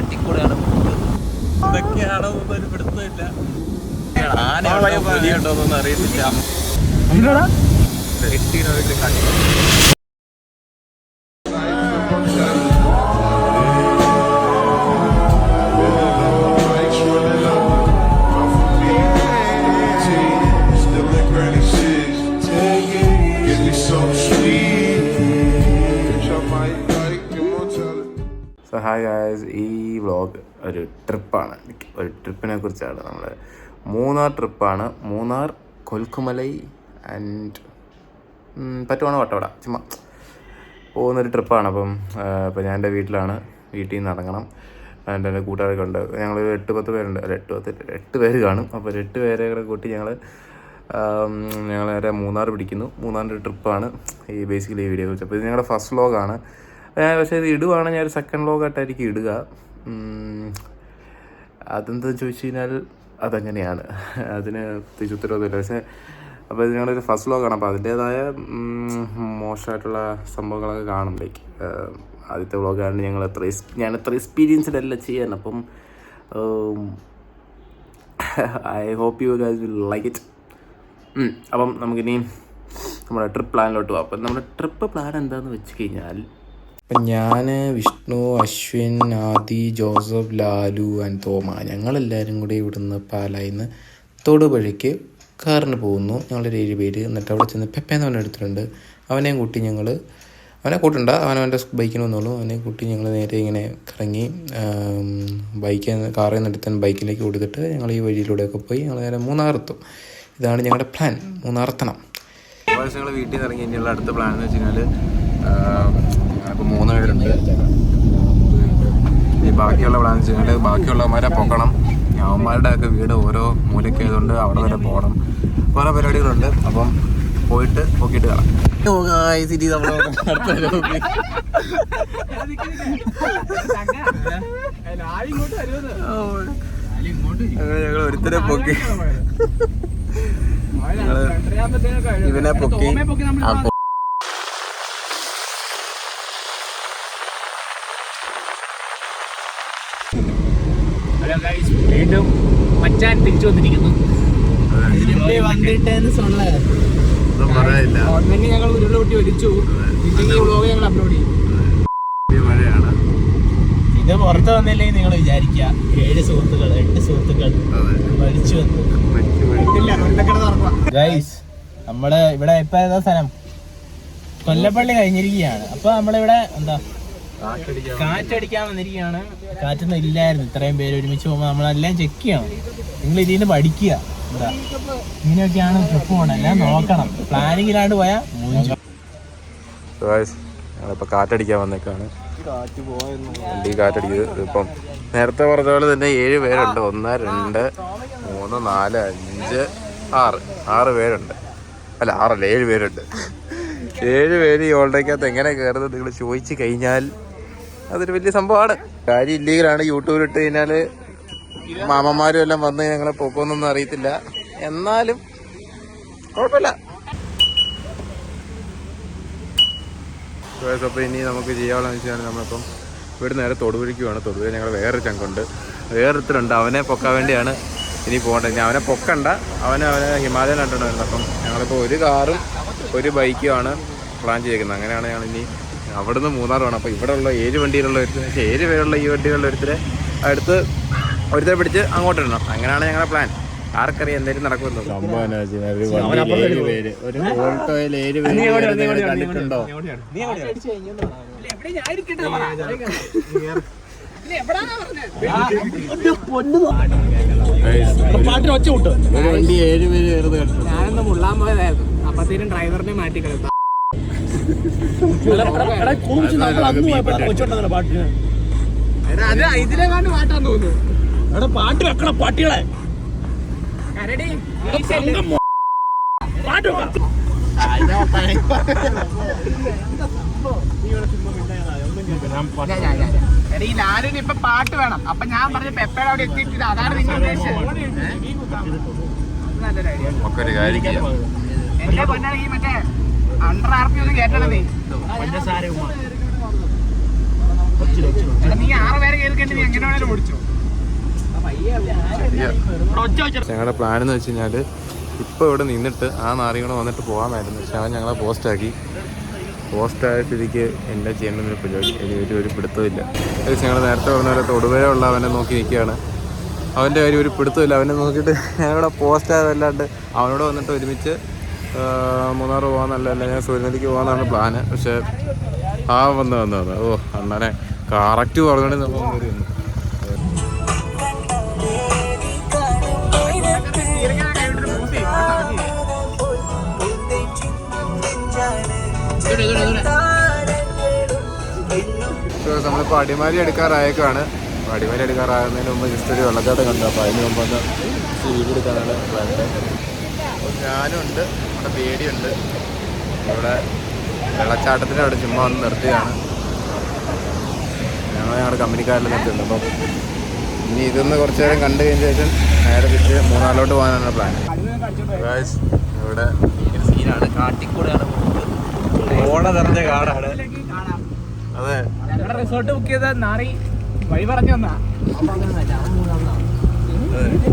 കാട്ടിൽ കൂടെയാണ് പോകുന്നത് എന്തൊക്കെയാണോ ഒരു പിടുത്തമില്ല. ആന പുലിയുണ്ടോന്നൊന്നും അറിയത്തില്ല. കാട്ടി സോ ഹായ് ഗായ്സ് ഈ വ്ളോഗ് ഒരു ട്രിപ്പാണ് ഒരു ട്രിപ്പിനെ കുറിച്ചാണ് നമ്മൾ മൂന്നാർ ട്രിപ്പാണ് മൂന്നാർ കൊൽക്കുമലൈ ആൻഡ് പറ്റുവാണ്? വട്ടവട ചുമ്മാ പോകുന്നൊരു ട്രിപ്പാണ് അപ്പം ഇപ്പം ഞാൻ എന്റെ വീട്ടിലാണ്. വീട്ടിൽ നിന്ന് ഇറങ്ങണം. എന്റെ എന്റെ കൂട്ടുകാരൊക്കെ ഉണ്ട്. ഞങ്ങൾ എട്ട് പത്ത് പേരുണ്ട്. അല്ല എട്ട് പത്ത് എട്ട് പേര് കാണും. അപ്പോൾ എട്ട് പേരെ കൂടെ കൂട്ടി ഞങ്ങൾ ഞങ്ങൾ നേരെ മൂന്നാർ പിടിക്കുന്നു. മൂന്നാറിന്റെ ട്രിപ്പാണ് ഈ ബേസിക്കലി ഈ വീഡിയോ കുറിച്ച്. അപ്പോൾ ഇത് ഞങ്ങളുടെ ഫസ്റ്റ് വ്ളോഗാണ് പക്ഷേ ഇത് ഇടുവാണെങ്കിൽ ഞാൻ ഒരു സെക്കൻഡ് വ്ളോഗായിട്ടായിരിക്കും ഇടുക. അതെന്താണെന്ന് ചോദിച്ചു കഴിഞ്ഞാൽ അതങ്ങനെയാണ്. അതിന് പ്രത്യേകിച്ച് ഉത്തരവാദില്ല പക്ഷേ അപ്പോൾ ഇത് ഞങ്ങളൊരു ഫസ്റ്റ് വ്ളോഗാണ് അപ്പോൾ അതിന്റേതായ മോശമായിട്ടുള്ള സംഭവങ്ങളൊക്കെ കാണും ലൈക്ക് ആദ്യത്തെ വ്ളോഗാണ് ഞങ്ങൾ എത്ര ഞാൻ എത്ര എക്സ്പീരിയൻസ്ഡ് അല്ല ചെയ്യാൻ. അപ്പം I hope you guys will like it അപ്പം നമുക്കിനി നമ്മുടെ ട്രിപ്പ് പ്ലാനിലോട്ട് പോകാം അപ്പം നമ്മുടെ ട്രിപ്പ് പ്ലാൻ എന്താണെന്ന് വെച്ച് കഴിഞ്ഞാൽ അപ്പം ഞാൻ വിഷ്ണു അശ്വിൻ ആദി ജോസഫ് ലാലു ആൻഡ് തോമ ഞങ്ങളെല്ലാവരും കൂടി ഇവിടുന്ന് പാലായിൽ നിന്ന് തൊടുപുഴയ്ക്ക് കാറിന് പോകുന്നു. ഞങ്ങളൊരു ഏഴ് പേര്. എന്നിട്ട് അവിടെ ചെന്ന് പെപ്പേന്ന് അവനെ എടുത്തിട്ടുണ്ട്. അവനെയും കൂട്ടി ഞങ്ങൾ അവനെ കൂട്ടണ്ട. അവനവന്റെ ബൈക്കിന് വന്നോളൂ. അവനെ കൂട്ടി ഞങ്ങൾ നേരെ ഇങ്ങനെ കറങ്ങി ബൈക്കിൽ കാറിൽ നിന്ന് എടുത്താൻ ബൈക്കിലേക്ക് കൊടുത്തിട്ട് ഞങ്ങൾ ഈ വഴിയിലൂടെയൊക്കെ പോയി ഞങ്ങൾ നേരെ മൂന്നാറെത്തും. ഇതാണ് ഞങ്ങളുടെ പ്ലാൻ. മൂന്നാറെത്തണം. ഞങ്ങൾ വീട്ടിൽ നിന്ന് ഇറങ്ങി. ഇനിയുള്ള അടുത്ത പ്ലാൻ എന്ന് വെച്ച് കഴിഞ്ഞാൽ ഇപ്പോൾ മൂന്ന് പേരുണ്ട്. ഈ ബാക്കിയുള്ള പ്ലാൻ വെച്ച് കഴിഞ്ഞാൽ ബാക്കിയുള്ളവന്മാരെ പൊക്കണം. അവന്മാരുടെ ഒക്കെ വീട് ഓരോ മൂലക്കായതുകൊണ്ട് അവിടെ വരെ പോകണം. കുറേ പരിപാടികളുണ്ട്. അപ്പം പോയിട്ട് പൊക്കിയിട്ട് കാണാം സിറ്റി ഞങ്ങൾ ഒരുത്തരെ പൊക്കി. ഇവനെ പൊക്കി. ആ ഹലോ ഗൈസ് വീണ്ടും മച്ചാൻ തിരിച്ചു വന്നിരിക്കുന്നു. ഒന്നും പറയാനില്ല. ഗവൺമെന്റ് ഞങ്ങൾ ഉരുളൊട്ടി ഒലിച്ചു പിന്നെ ഈ വ്ളോഗ് ഞങ്ങൾ അപ്ലോഡ് ചെയ്യും. ഈ മഴയാണ്. ഇത് പുറത്ത് വന്നില്ലെങ്കിൽ നിങ്ങൾ വിചാരിക്കുക. ഏഴ് സുഹൃത്തുക്കൾ എട്ട് സുഹൃത്തുക്കൾ മരിച്ചു വന്നു. ഗൈസ് നമ്മുടെ ഇവിടെ ഇപ്പൊ ഏതാ സ്ഥലം? കൊല്ലപ്പള്ളി കഴിഞ്ഞിരിക്കുകയാണ്. അപ്പൊ നമ്മളിവിടെ എന്താ കാറ്റടിക്കാൻ വന്നിരിക്കുകയാണ്. കാറ്റൊന്നും ഇല്ലായിരുന്നു. ഇത്രയും പേര് ഒരുമിച്ച് പോകുമ്പോൾ നമ്മളെല്ലാം ചെക്ക് ചെയ്യണം. നിങ്ങൾ ഇതിൽ നിന്ന് പഠിക്കുക. എന്താ? ഇങ്ങനെയൊക്കെയാണ് ട്രിപ്പ് പോകണം എല്ലാം നോക്കണം. പ്ലാനിങ്ങിലാണ്ട് പോയാൽ ഗായ്സ് ഞങ്ങളിപ്പോൾ കാറ്റടിക്കാൻ വന്നേക്കാണ്. വണ്ടി കാറ്റടിക്കുന്നത് ഇപ്പം നേരത്തെ പറഞ്ഞ പോലെ തന്നെ ഏഴ് പേരുണ്ട്. ഒന്ന് രണ്ട് മൂന്ന് നാല് അഞ്ച് ആറ്. ആറ് പേരുണ്ട്. അല്ല ആറല്ല ഏഴ് പേരുണ്ട്. ഏഴ് പേര് ഈ ഓൾഡേക്കകത്ത് എങ്ങനെ കയറുന്നത് നിങ്ങൾ ചോദിച്ചു കഴിഞ്ഞാൽ അതൊരു വലിയ സംഭവമാണ്. കാര്യം ഇല്ലീഗലാണ്. യൂട്യൂബിൽ ഇട്ട് കഴിഞ്ഞാൽ മാമന്മാരും എല്ലാം വന്ന് ഞങ്ങളെ പോക്കൊന്നും അറിയത്തില്ല. എന്നാലും കുഴപ്പമില്ല. അപ്പൊ അപ്പോൾ ഇനി നമുക്ക് ചെയ്യാനുള്ളതെന്ന് വെച്ചാൽ നമ്മളിപ്പം ഇവിടെ നേരെ തൊടുപുഴയ്ക്കുവാണ്. തൊടുപുഴ ഞങ്ങൾ വേറൊരു ചങ്കുണ്ട് വേറൊരുത്തരുണ്ട് അവനെ പൊക്കാൻ വേണ്ടിയാണ് ഇനി പോകേണ്ടത്. ഇനി അവനെ പൊക്കണ്ട. അവനെ അവനെ ഹിമാലയൻ കണ്ടിട്ടുണ്ടായിരുന്നു. വരുന്നത് അപ്പം ഞങ്ങളിപ്പോൾ ഒരു കാറും ഒരു ബൈക്കുമാണ് പ്ലാൻ ചെയ്തേക്കുന്നത് അങ്ങനെയാണ് ഞങ്ങൾ ഇനി അവിടുന്ന് മൂന്നാർ വേണം അപ്പോൾ ഇവിടെ ഉള്ള ഏഴ് വണ്ടിയിലുള്ള ഒരുത്തിന് പക്ഷേ ഏഴ് പേരുള്ള ഈ വണ്ടിയിലുള്ള ഒരുത്തരെ അടുത്ത് ഒരുത്തരെ പിടിച്ച് അങ്ങോട്ട് ഇടണം. അങ്ങനെയാണ് ഞങ്ങളുടെ പ്ലാൻ ആർക്കറിയാം എന്തെങ്കിലും നടക്കുമല്ലോ ഒരു കണ്ടിട്ടുണ്ടോ? പാട്ടിന് ഒച്ച വിട്ടു ഒരു വണ്ടി ഏഴ് പേര് കയറുന്നത് ഞാനൊന്ന് മുള്ളാൻ പോയതായിരുന്നു അപ്പത്തേനും ഡ്രൈവറിനെ മാറ്റി കളഞ്ഞു ഇതിലെങ്ങാണ്ട് പാട്ടാന്ന് തോന്നുന്നു എടാ പാട്ട് വെക്കണം. പാട്ടികളെ കരടി പാട്ട് വെക്കണം എടാ ഈ ലാലിന് ഇപ്പൊ പാട്ട് വേണം അപ്പൊ ഞാൻ പറഞ്ഞ പെപ്പയുടെ അവിടെ എത്തിയിട്ടില്ല അതാണ് നിങ്ങൾ ഉദ്ദേശിച്ചത് നല്ലൊരു ഐഡിയ എന്റെ പൊന്നാണെങ്കിൽ മറ്റേ അണ്ടർ ആർ പി ഒന്ന് കേട്ടണത്. നീ നീ ആറ് പേരെ കേൾക്കേണ്ടി നീ എങ്ങനെ വേണേലും ഓടിച്ചോ. ഞങ്ങളുടെ പ്ലാൻ എന്ന് വെച്ച് കഴിഞ്ഞാൽ ഇപ്പോൾ ഇവിടെ നിന്നിട്ട് ആ നാറികളെ വന്നിട്ട് പോകാമായിരുന്നു. പക്ഷെ അവൻ ഞങ്ങളെ പോസ്റ്റാക്കി പോസ്റ്റായ സ്ഥിതിക്ക് എന്താ ചെയ്യണമെന്ന് പരിപാടി ഒരു ഒരു ഒരു പിടുത്തമില്ല ഞങ്ങൾ നേരത്തെ പറഞ്ഞ പോലെ തൊടുപുഴയുള്ള അവനെ നോക്കി നിൽക്കുകയാണ്. അവന്റെ കാര്യം ഒരു പിടുത്തമില്ല അവനെ നോക്കിയിട്ട് ഞങ്ങളുടെ പോസ്റ്റായതല്ലാണ്ട് അവനോട് വന്നിട്ട് ഒരുമിച്ച് ആ, പോകാമെന്നല്ല അല്ല ഞാൻ സൂര്യനദിക്ക് പോകാന്നാണ് പ്ലാന് പക്ഷേ ആ വന്ന് വന്ന് വന്ന്. ഓ അണ്ണനെ കറക്റ്റ് പറഞ്ഞോണ്ട് നമ്മൾ നമ്മളിപ്പോൾ അടിമാലി എടുക്കാറായേക്കാണ് അപ്പോൾ അടിമാലി എടുക്കാറാകുന്നതിന് മുമ്പ് ജസ്റ്റ് ഒരു വെള്ളച്ചാട്ടം കണ്ടു. അപ്പോൾ അതിന് മുമ്പ് ഒന്ന് സീഡ് എടുക്കാനാണ് പ്ലാൻ അപ്പോൾ ഞാനും ഉണ്ട് നമ്മുടെ പേടിയുണ്ട്. ഇവിടെ വെള്ളച്ചാട്ടത്തിന്റെ അവിടെ ചുമ്മാ ഒന്ന് നിർത്തിയാണ് ഞങ്ങൾ ഞങ്ങളുടെ കമ്പനിക്കാരിൽ നിർത്തിയുണ്ട് അപ്പം ഇനി ഇതൊന്ന് കുറച്ച് നേരം കണ്ടു കഴിഞ്ഞ ശേഷം നേരെ തിരിച്ച് മൂന്നാലോട്ട് പോകാനാണ് പ്ലാൻ ഇവിടെ സീനാണ് കാട്ടിക്കൂടെയാണ് കാടാണ്. അതെ. റിസോർട്ട് ബുക്ക് ചെയ്ത നാറി വഴി പറഞ്ഞു തന്നാ.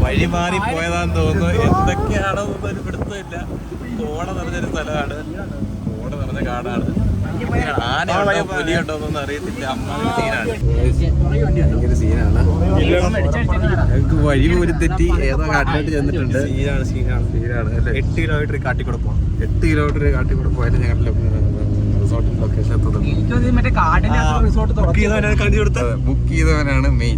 വഴി മാറി പോയതാന്ന് തോന്നുന്നു. എന്തൊക്കെയാണോ ഒരു പിടുത്തമില്ല. കോട നിറഞ്ഞൊരു സ്ഥലമാണ്. കോട നിറഞ്ഞ കാടാണ്. ആനയുണ്ടോ പുലിയുണ്ടോ എന്നൊന്നും അറിയത്തില്ല. അമ്മ സീനാണ്. സീനാണ്. ഞങ്ങൾക്ക് വഴി തെറ്റി ഏതോ കാട്ടിലോട്ട് ചെന്നിട്ടുണ്ട്. സീനാണ് സീനാണ്. സീനാണ് അല്ലേ? എട്ട് കിലോമീറ്റർ കാട്ടിക്കൂടെ പോകാം എട്ട് കിലോമീറ്റർ കാട്ടിക്കൂടെ പോയാലും ഞങ്ങളുടെ റിസോർട്ടിന്റെ ലൊക്കേഷൻ എത്തുന്നത് ബുക്ക് ചെയ്തവനാണ് മെയിൻ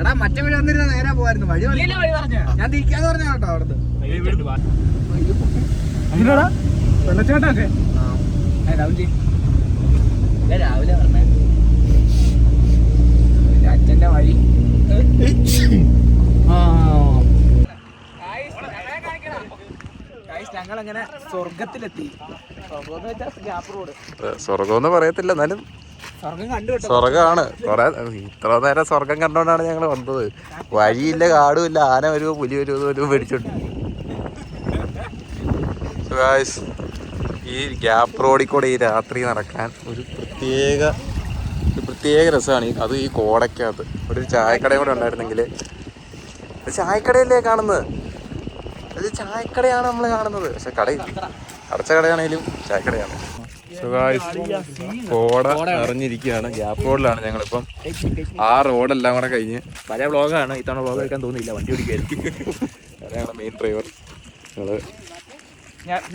എടാ മറ്റേ വഴി വന്നിരുന്ന നേരെ പോവായിരുന്നു. വഴി വഴി- വഴി പറഞ്ഞ? ഞാൻ തിരിക്കാന്ന് പറഞ്ഞ കേട്ടോ അവിടുന്ന്. വെള്ളച്ചാട്ടൊക്കെ രാവിലെ പറഞ്ഞേ. അച്ഛന്റെ വഴി. ഞങ്ങൾ അങ്ങനെ സ്വർഗത്തിലെത്തി സ്വർഗം എന്ന് പറയത്തില്ല എന്നാലും സ്വർഗമാണ് കൊറേ ഇത്ര നേരം സ്വർഗം കണ്ടോണ്ടാണ് ഞങ്ങൾ വന്നത്. വഴിയില്ല കാടും ഇല്ല ആന വരുമോ പുലി വരുമോ ഒരു പേടിച്ചോണ്ട്. ഈ ഗ്യാപ്പ് റോഡിൽ കൂടെ ഈ രാത്രി നടക്കാൻ ഒരു പ്രത്യേക ഒരു പ്രത്യേക രസമാണ്. ഈ- അത് ഈ കോടയ്ക്കകത്ത് ഒരു ചായക്കടയും കൂടെ ഉണ്ടായിരുന്നെങ്കിൽ ചായക്കടയല്ലേ കാണുന്നത്? അത് ചായക്കടയാണ് നമ്മൾ കാണുന്നത്. പക്ഷെ കടയില്ല. അടച്ച കടയാണേലും ചായക്കടയാണ്. കോട അറിഞ്ഞിരിക്കുകയാണ്. ഗ്യാപ്പ് റോഡിലാണ് ഞങ്ങളിപ്പം. ആ റോഡെല്ലാം കൂടെ കഴിഞ്ഞ് പഴയ വ്ളോഗാണ്. ഇത്തവണ വ്ളോഗ് എടുക്കാൻ തോന്നിയില്ല. വണ്ടി ഞങ്ങളുടെ മെയിൻ ഡ്രൈവർ ഞങ്ങൾ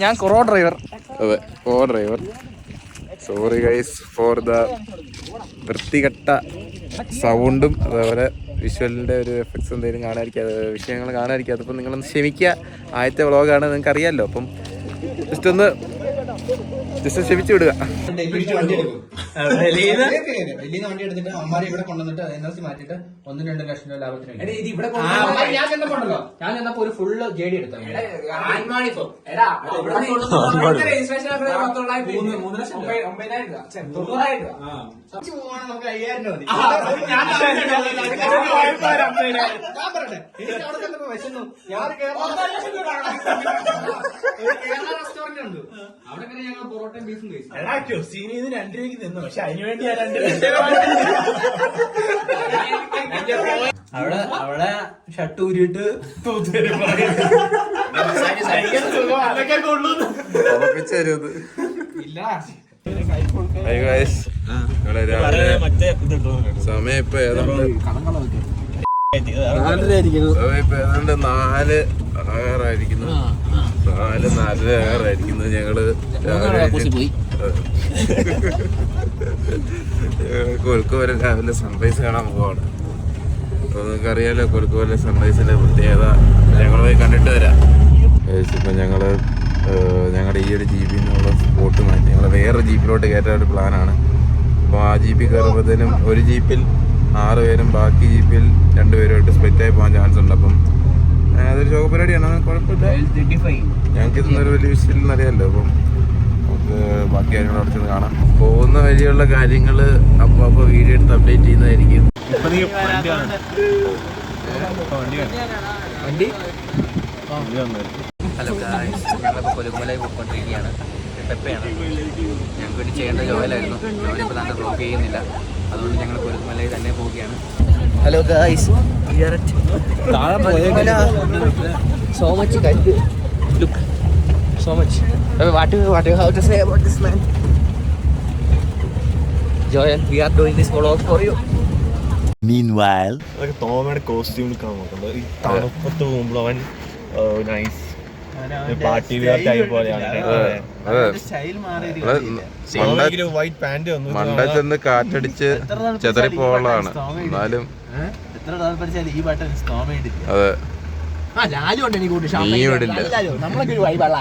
ഞാൻ കൊറോ ഡ്രൈവർ അതെ co driver sorry guys for the വൃത്തികെട്ട സൗണ്ടും അതേപോലെ വിഷ്വലിന്റെ ഒരു എഫക്ട്സ് എന്തെങ്കിലും കാണാതിരിക്കാതെ വിഷയങ്ങൾ കാണാതിരിക്കാതെ അപ്പം നിങ്ങളൊന്ന് ക്ഷമിക്കുക. ആദ്യത്തെ വ്ളോഗാണ് നിങ്ങൾക്ക് അറിയാമല്ലോ അപ്പം ജസ്റ്റ് ഒന്ന് ജസ്റ്റ് ക്ഷമിച്ചു വിടുക. വണ്ടി എടുത്തിട്ട് അമ്മാരെ ഇവിടെ കൊണ്ടുവന്നിട്ട് എൻ എൽ സി മാറ്റിട്ട് ഒന്നും രണ്ടും ലക്ഷം രൂപ. ലാഭത്തിന് വേണ്ടി. ഞാൻ ചെന്നപ്പോണ്ടല്ലോ ഞാൻ ചെന്നപ്പോ ഒരു ഫുള്ള് ജെ ഡി എടുത്തു നമുക്ക് അയ്യായിരം രൂപ മതി. ഞാൻ പറയട്ടെ എനിക്ക് അവിടെ ചെന്നപ്പോ വിശന്നു. ഞാൻ ഒരു കേരള ഒരു കേരള റെസ്റ്റോറന്റ് ഉണ്ട്. അവിടെ ഞങ്ങൾ ഞങ്ങൾ പൊറോട്ടയും ബീഫും കഴിച്ചു. സീനിന്ന് രണ്ട് രൂപയ്ക്ക് നിന്നു പക്ഷെ അതിന് വേണ്ടി ഞാൻ രണ്ട് അവിടെ അവിടെ ഷർട്ട് ഊരിയിട്ട് ഉറപ്പിച്ചു തരുമത് ഇല്ല സമയം ഇപ്പൊ ഏതാണ്ട് നാല് ആറായിരിക്കുന്നു. നാല് നാലര ആറായിരിക്കുന്നു ഞങ്ങൾ. പോയി. കൊൽക്കോല രാവിലെ സൺറൈസ് കാണാൻ പോവാണ്. അപ്പൊ നിങ്ങൾക്ക് അറിയാലോ കൊൽക്കോല സൺറൈസിന്റെ പ്രത്യേകത. ഞങ്ങൾ പോയി കണ്ടിട്ട് വരാം. ഇപ്പൊ ഞങ്ങൾ ഞങ്ങളുടെ ഈ ഒരു ജീപ്പിൽ നിന്നുള്ള സ്പോട്ട് മാറ്റി. ഞങ്ങൾ വേറെ ജീപ്പിലോട്ട് കയറ്റാൻ ഒരു പ്ലാനാണ് അപ്പോൾ ആ ജീപ്പിൽ കയറുമ്പോഴത്തേനും ഒരു ജീപ്പിൽ ആറ് പേരും ബാക്കി ജീപ്പിൽ രണ്ടുപേരുമായിട്ട് സ്പ്ലിറ്റ് ആയി പോകാൻ ചാൻസ് ഉണ്ട് അപ്പം. അതൊരു ശോക പരിപാടിയാണ് കുഴപ്പമില്ല. ഞങ്ങൾക്ക് ഇതൊന്നൊരു വലിയ വിഷയം അറിയാമല്ലോ അപ്പം നമുക്ക് ബാക്കി കാര്യങ്ങൾ അവിടെ ചെന്ന് കാണാം. പോകുന്ന വഴിയുള്ള കാര്യങ്ങൾ അപ്പോൾ അപ്പോൾ വീഡിയോ എടുത്ത് അപ്ഡേറ്റ് ചെയ്യുന്നതായിരിക്കും. ഇപ്പൊ നീ വണ്ടി ഞങ്ങളിപ്പോൾ കൊലുക്കുമലായി പോയിക്കൊണ്ടിരിക്കുകയാണ്. പെപ്പയാണ്. ഞങ്ങൾക്ക് വേണ്ടി ചെയ്യേണ്ട ജോയിലായിരുന്നു ജോലി ഇപ്പോൾ തന്നെ ബ്ലോക്ക് ചെയ്യുന്നില്ല. അതുകൊണ്ട് ഞങ്ങൾ കുരുമലയിൽ തന്നെ പോവുകയാണ്. Hello guys so much look so much what what how to say about this man Joel we are doing this vlog for you അതൊക്കെ തോമയുടെ കോസ്റ്റ്യൂം കാണുന്നുണ്ട് ഈ തണുപ്പത്ത് പോകുമ്പോൾ അവൻ നൈസ് പാർട്ടി വിയർ ടൈപ്പ് പോലെയാണ്. സ്റ്റൈൽ മാറി വൈറ്റ് പാന്റ് വന്നു. മണ്ട ചെന്ന് കാറ്റടിച്ച് ചെതറിപ്പോളാണ് എന്നാലും അതെ. നീ വൈബള്ള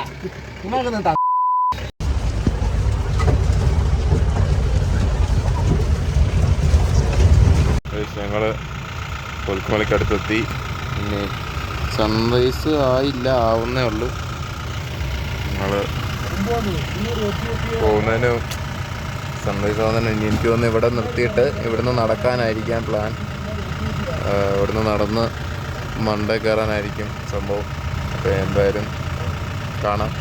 ഞങ്ങൾ കൊൽക്കുമലക്കടുത്തെത്തി പിന്നെ സൺറൈസ് ആയില്ല ആവുന്നേ ഉള്ളു. നിങ്ങൾ പോകുന്നതിന് സൺറൈസ് ആവുന്നതിന് ഇനി എനിക്ക് തോന്നുന്നു ഇവിടെ നിർത്തിയിട്ട് ഇവിടുന്ന് നടക്കാനായിരിക്കാം പ്ലാൻ ഇവിടുന്ന് നടന്ന് മണ്ട കയറാനായിരിക്കും സംഭവം. അപ്പോൾ എന്തായാലും കാണാം.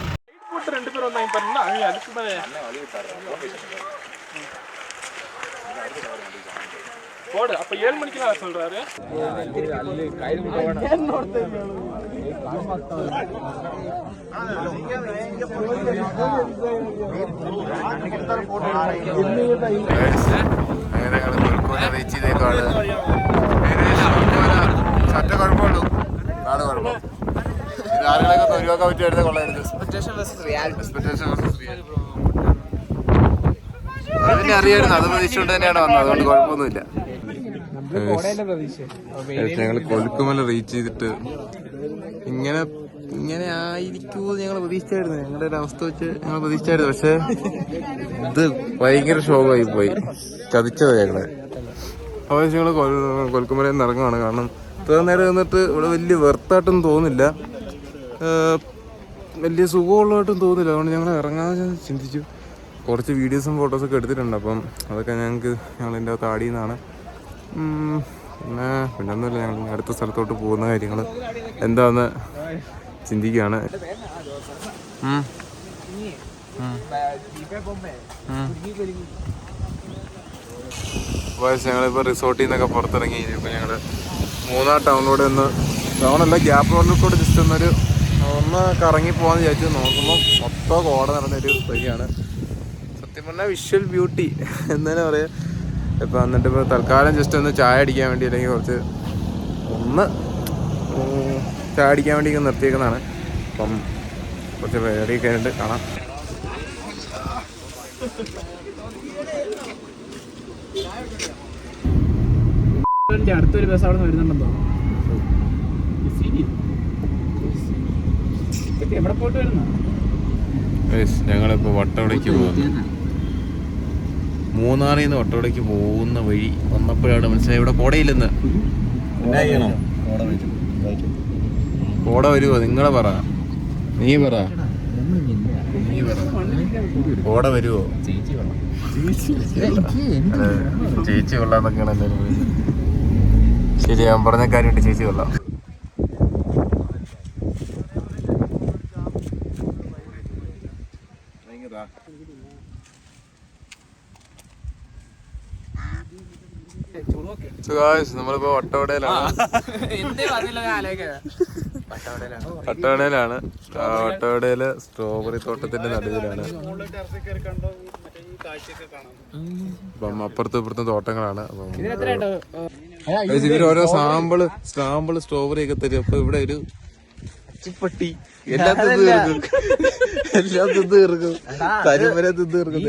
அப்ப ஏழு மணிக்கு நான் சொல்றாரு അങ്ങനെ ഞങ്ങൾ കൊൽക്കത്ത റീച്ച് ചെയ്തേക്കാണ് സറ്റ കുഴപ്പമുള്ളൂ നാട് കുഴപ്പം ഇത് ആളുകളൊക്കെ ഒന്ന് ഒഴിവാക്കാൻ പറ്റിയായിരുന്നു കൊള്ളായിരുന്നു എക്സ്പെക്ടേഷൻ അതിനെ അറിയായിരുന്നു അത് പ്രതീക്ഷിച്ചുകൊണ്ട് തന്നെയാണ് വന്നത് അതുകൊണ്ട് കുഴപ്പമൊന്നുമില്ല ഞങ്ങൾ കൊൽക്കുമല റീച്ച് ചെയ്തിട്ട് ഇങ്ങനെ ഇങ്ങനെ ആയിരിക്കുമോ ഞങ്ങൾ പ്രതീക്ഷിച്ചായിരുന്നു. ഞങ്ങളുടെ ഒരു അവസ്ഥ വെച്ച് ഞങ്ങൾ പ്രതീക്ഷിച്ചായിരുന്നു. പക്ഷെ ഇത് ഭയങ്കര ഷോക്കായി പോയി ചതിച്ചത് ഞങ്ങളെ. അപ്പോൾ ഞങ്ങൾ കൊൽക്കുമലയിൽ നിന്ന് ഇറങ്ങുകയാണ് കാരണം ഇത്ര നേരം നിന്നിട്ട് ഇവിടെ വലിയ വെർത്തായിട്ടൊന്നും തോന്നില്ല വലിയ സുഖമുള്ളതായിട്ടും തോന്നില്ല അതുകൊണ്ട് ഞങ്ങൾ ഇറങ്ങാതെ ചിന്തിച്ചു. കുറച്ച് വീഡിയോസും ഫോട്ടോസൊക്കെ എടുത്തിട്ടുണ്ട്. അപ്പം അതൊക്കെ ഞങ്ങൾക്ക് അകത്ത് ആഡ് ചെയ്യുന്നതാണ്. ഉം, പിന്നെ പിന്നെ ഒന്നുമില്ല ഞങ്ങൾ അടുത്ത സ്ഥലത്തോട്ട് പോകുന്ന കാര്യങ്ങൾ എന്താന്ന് ചിന്തിക്കുകയാണ് ഞങ്ങളിപ്പോൾ റിസോർട്ടിൽ നിന്നൊക്കെ പുറത്തിറങ്ങി ഇപ്പോൾ ഞങ്ങൾ മൂന്നാർ ടൗണിലൂടെ ഒന്ന് ടൗണല്ല ഗ്യാപ്പ് റോഡിൽ കൂടെ ജസ്റ്റ് ഒന്നൊരു ഒന്ന് കറങ്ങി പോകാന്ന് വിചാരിച്ചു നോക്കുമ്പോൾ മൊത്തം കോട നടന്നൊരു വഴിയാണ്. സത്യം പറഞ്ഞാൽ വിഷ്വൽ ബ്യൂട്ടി എന്നാലും പറയാ. ഇപ്പം എന്നിട്ട് ഇപ്പോൾ തൽക്കാലം ജസ്റ്റ് ഒന്ന് ചായ അടിക്കാൻ വേണ്ടി അല്ലെങ്കിൽ കുറച്ച് ഒന്ന് ചായ അടിക്കാൻ വേണ്ടി ഇങ്ങനെ നിർത്തിയേക്കുന്നതാണ്. അപ്പം കുറച്ച് പേടി കഴിഞ്ഞിട്ട് കാണാം. അടുത്തൊരു ബസ് അവിടെ നിന്ന് വരുന്നുണ്ടെന്നോ എവിടെ പോയിട്ട് വരുന്ന ഞങ്ങളിപ്പോ വട്ടവടയ്ക്ക് പോകുന്നു. മൂന്നാറിൽ നിന്ന് വട്ടവടയ്ക്ക് പോകുന്ന വഴി വന്നപ്പോഴാണ് മനസ്സിലായി ഇവിടെ കോടയില്ലെന്ന് കോട വരുമോ നിങ്ങളെ പറ. നീ പറ. നീ പറ. കോട വരുമോ ചേച്ചി കൊള്ളാന്നൊക്കെയാണ് എല്ലാവരും ശരി ഞാൻ പറഞ്ഞ കാര്യമുണ്ട്. ചേച്ചി കൊള്ളാം. നമ്മളിപ്പോ വട്ടവടയിലാണ്. വട്ടവടയിലാണ്. വട്ടവടയിൽ സ്ട്രോബെറി തോട്ടത്തിന്റെ നടുവിലാണ്. അപ്പം അപ്പുറത്തും ഇപ്പുറത്തും തോട്ടങ്ങളാണ്. അപ്പം ഇവർ ഓരോ സാമ്പിൾ സാമ്പിൾ സ്ട്രോബെറി ഒക്കെ തരും. അപ്പൊ ഇവിടെ ഒരു പട്ടി എല്ലാ തീർക്കും. എല്ലാം തീർക്കും. തിന്ന് തീർക്കും.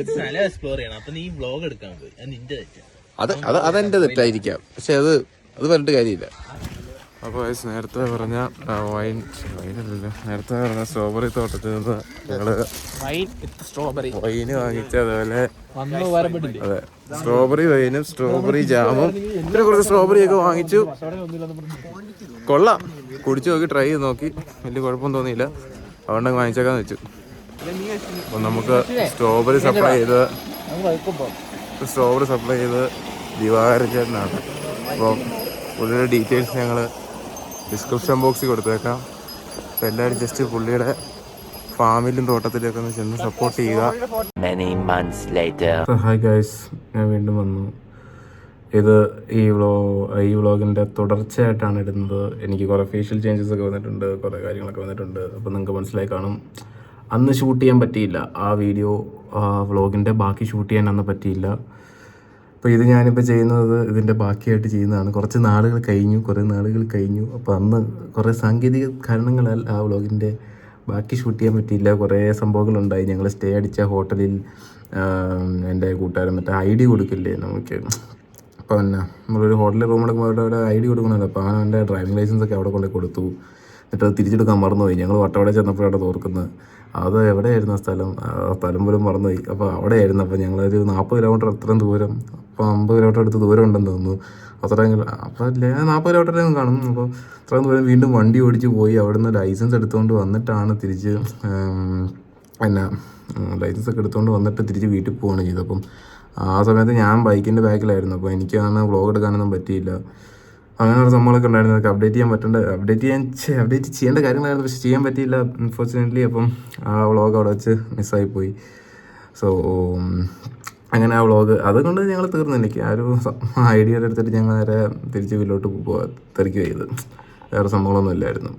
എക്സ്പ്ലോർ ചെയ്യണം. അപ്പൊ നീ വ്ലോഗ് എടുക്കാൻ പോയി. നിന്റെ തെറ്റാ. അത് അത് അതെന്റെ തെറ്റായിരിക്കാം. പക്ഷെ അത് അത് പറഞ്ഞിട്ട് കാര്യമില്ല. അപ്പോൾ നേരത്തെ പറഞ്ഞ വൈൻ വൈനല്ലല്ലോ നേരത്തെ പറഞ്ഞ സ്ട്രോബെറി തോട്ടത്തിൽ നിന്ന് ഞങ്ങൾ സ്ട്രോബെറി വൈന് വാങ്ങിച്ച അതുപോലെ അതെ സ്ട്രോബെറി വൈനും സ്ട്രോബെറി ജാമും പിന്നെ കുറച്ച് സ്ട്രോബെറി ഒക്കെ വാങ്ങിച്ചു. കൊള്ളാം. കുടിച്ചു നോക്കി ട്രൈ ചെയ്ത് നോക്കി. വലിയ കുഴപ്പമൊന്നും തോന്നിയില്ല. അതുകൊണ്ട് വാങ്ങിച്ചേക്കാന്ന് വെച്ചു. അപ്പം നമുക്ക് സ്ട്രോബെറി സപ്ലൈ ചെയ്ത് സ്ട്രോബെറി സപ്ലൈ ചെയ്ത് ദിവാകരൻ ചേട്ടനാണ്. അപ്പോൾ പുള്ളിയുടെ ഡീറ്റെയിൽസ് ഞങ്ങൾ ഡിസ്ക്രിപ്ഷൻ ബോക്സിൽ കൊടുത്തേക്കാം. അപ്പോൾ എല്ലാവരും ജസ്റ്റ് പുള്ളിയുടെ ഫാമിലും തോട്ടത്തിലും ഒക്കെ ഒന്ന് ചെന്ന് സപ്പോർട്ട് ചെയ്യുക. ഹായ് ഗൈസ് ഞാൻ വീണ്ടും വന്നു. ഇത് ഈ വ്ളോ ഈ വ്ളോഗിന്റെ തുടർച്ചയായിട്ടാണ് ഇടുന്നത്. എനിക്ക് കുറേ ഫേഷ്യൽ ചേഞ്ചസ് ഒക്കെ വന്നിട്ടുണ്ട് കുറേ കാര്യങ്ങളൊക്കെ വന്നിട്ടുണ്ട്. അപ്പോൾ നിങ്ങൾക്ക് മനസ്സിലായി കാണും. അന്ന് ഷൂട്ട് ചെയ്യാൻ പറ്റിയില്ല. ആ വീഡിയോ വ്ളോഗിന്റെ ബാക്കി ഷൂട്ട് ചെയ്യാൻ അന്ന് പറ്റിയില്ല. അപ്പോൾ ഇത് ഞാനിപ്പോൾ ചെയ്യുന്നത് ഇതിന്റെ ബാക്കിയായിട്ട് ചെയ്യുന്നതാണ്. കുറച്ച് നാളുകൾ കഴിഞ്ഞു കുറേ നാളുകൾ കഴിഞ്ഞു. അപ്പോൾ അന്ന് കുറേ സാങ്കേതിക കാരണങ്ങളാൽ ആ വ്ളോഗിന്റെ ബാക്കി ഷൂട്ട് ചെയ്യാൻ പറ്റിയില്ല. കുറേ സംഭവങ്ങളുണ്ടായി. ഞങ്ങൾ സ്റ്റേ അടിച്ച ഹോട്ടലിൽ എന്റെ കൂട്ടുകാരൻ മറ്റേ ഐ ഡി കൊടുക്കില്ലേ നമുക്ക്. അപ്പോൾ പിന്നെ നമ്മളൊരു ഹോട്ടലിൽ റൂം എടുക്കുമ്പോൾ അവിടെ അവിടെ ഐ ഡി കൊടുക്കണമല്ലോ. അപ്പോൾ അവൻ എന്റെ ഡ്രൈവിംഗ് ലൈസൻസ് ഒക്കെ അവിടെ കൊണ്ടുപോയി കൊടുത്തു. എന്നിട്ട് അത് തിരിച്ചെടുക്കാൻ മറന്നുപോയി. ഞങ്ങൾ വട്ടവട ചെന്നപ്പോഴാണ് തോർക്കുന്നത് അത് എവിടെയായിരുന്നു ആ സ്ഥലം? സ്ഥലം പോലും മറന്നുപോയി. അപ്പോൾ അവിടെയായിരുന്നു. അപ്പോൾ ഞങ്ങളൊരു നാൽപ്പത് കിലോമീറ്റർ അത്രയും ദൂരം അപ്പോൾ അമ്പത് കിലോമീറ്റർ അടുത്ത് ദൂരം ഉണ്ടെന്ന് തോന്നുന്നു. അത്രയും അപ്പോൾ നാൽപ്പത് കിലോമീറ്ററിലും കാണും. അപ്പോൾ അത്രയും ദൂരം വീണ്ടും വണ്ടി ഓടിച്ച് പോയി. അവിടെ നിന്ന് ലൈസൻസ് എടുത്തുകൊണ്ട് വന്നിട്ടാണ് തിരിച്ച് എന്നാ ലൈസൻസ് ഒക്കെ എടുത്തുകൊണ്ട് വന്നിട്ട് തിരിച്ച് വീട്ടിൽ പോവുകയാണ് ചെയ്തത്. അപ്പം ആ സമയത്ത് ഞാൻ ബൈക്കിന്റെ ബാക്കിലായിരുന്നു അപ്പോൾ എനിക്കാണ് വ്ളോഗ് എടുക്കാനൊന്നും പറ്റിയില്ല. അങ്ങനെ ഒരു സംഭവങ്ങളൊക്കെ ഉണ്ടായിരുന്നു. അതൊക്കെ അപ്ഡേറ്റ് ചെയ്യാൻ പറ്റേണ്ട അപ്ഡേറ്റ് ചെയ്യാൻ അപ്ഡേറ്റ് ചെയ്യേണ്ട കാര്യങ്ങളായിരുന്നു. പക്ഷെ ചെയ്യാൻ പറ്റിയില്ല. അൺഫോർച്ചുനേറ്റ്ലി അപ്പം ആ വ്ളോഗ് അവിടെ വെച്ച് മിസ്സായിപ്പോയി സോ അങ്ങനെ ആ വ്ളോഗ് അതുകൊണ്ട് ഞങ്ങൾ തീർന്നു. എനിക്ക് ആ ഒരു ഐഡിയ എടുത്തിട്ട് ഞങ്ങൾ നേരെ തിരിച്ച് വീട്ടിലോട്ട് പോവാ തിരക്കുക ചെയ്ത്. വേറെ സംഭവങ്ങളൊന്നും ഇല്ലായിരുന്നു.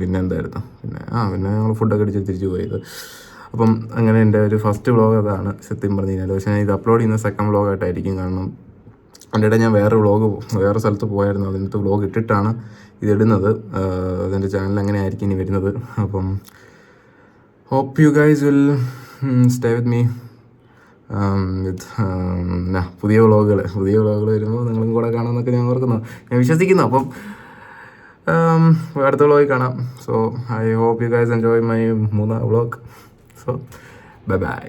പിന്നെ എന്തായിരുന്നു? പിന്നെ ആ പിന്നെ ഞങ്ങൾ ഫുഡൊക്കെ അടിച്ച് തിരിച്ചു പോയത്. അപ്പം അങ്ങനെ എന്റെ ഒരു ഫസ്റ്റ് വ്ളോഗ് അതാണ് സത്യം പറഞ്ഞു കഴിഞ്ഞാൽ പക്ഷേ ഞാൻ ഇത് അപ്ലോഡ് ചെയ്യുന്ന സെക്കൻഡ് വ്ളോഗായിട്ടായിരിക്കും കാരണം അതിന്റെ ഞാൻ വേറെ വ്ളോഗ് വേറെ സ്ഥലത്ത് പോയായിരുന്നു. അതിനകത്ത് വ്ളോഗ് ഇട്ടിട്ടാണ് ഇതിടുന്നത്. അതിന്റെ ചാനൽ അങ്ങനെ ആയിരിക്കും ഇനി വരുന്നത്. അപ്പം hope you guys will stay with me with പുതിയ വ്ളോഗുകൾ പുതിയ വ്ളോഗുകൾ വരുമ്പോൾ നിങ്ങളും കൂടെ കാണാമെന്നൊക്കെ ഞാൻ ഓർക്കുന്നു. ഞാൻ വിശ്വസിക്കുന്നു. അപ്പം അടുത്ത വ്ളോഗിൽ കാണാം. So I hope you guys enjoy my Munnar vlog so bye bye